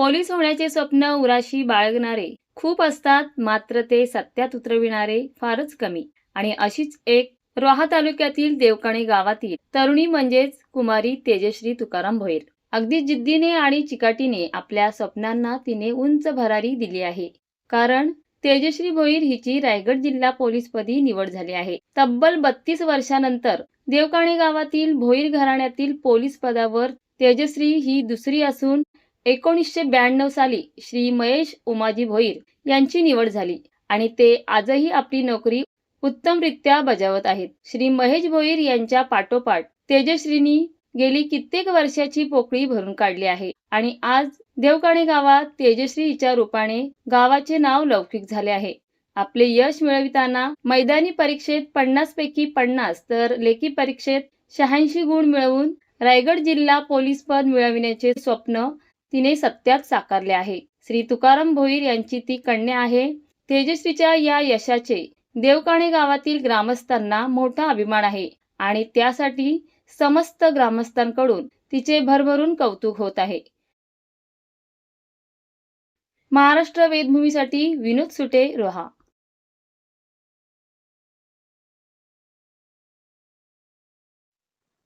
Police होण्याचे स्वप्न उराशी बाळगणारे खूप असतात मात्र ते सत्यात उतरविणारे फारच कमी. आणि अशीच एक रोहा तालुक्यातील देवकाणे गावातील तरुणी म्हणजेच कुमारी तेजश्री तुकाराम भोईर. अगदी जिद्दीने आणि चिकाटीने आपल्या स्वप्नांना तिने उंच भरारी दिली आहे. कारण तेजश्री भोईर हिची रायगड जिल्हा पोलीसपदी निवड झाली आहे. तब्बल बत्तीस वर्षानंतर देवकाणे गावातील भोईर घराण्यातील पोलीस पदावर तेजश्री ही दुसरी असून एकोणीसशे ब्याण्णव साली श्री महेश उमाजी भोईर यांची निवड झाली आणि ते आजही आपली नोकरी उत्तमरित्या बजावत आहेत. श्री महेश भोईर यांच्या पाठोपाठ तेजश्रीनी गेली कित्येक वर्षाची पोकळी भरून काढली आहे आणि आज देवकाणे गावात तेजश्रीच्या रूपाने गावाचे नाव लौकिक झाले आहे. आपले यश मिळविताना मैदानी परीक्षेत पन्नास पैकी पन्नास तर लेखी परीक्षेत शहाऐंशी गुण मिळवून रायगड जिल्हा पोलीस पद मिळविण्याचे स्वप्न तिने सत्यात साकारले आहे. श्री तुकाराम भोईर यांची ती कन्या आहे. तेजस्वीच्या या यशाचे देवकाणे गावातील ग्रामस्थांना मोठा अभिमान आहे आणि त्यासाठी समस्त ग्रामस्थांकडून तिचे भरभरून कौतुक होत आहे. महाराष्ट्र वेदभूमीसाठी विनोद सुटे रोहा.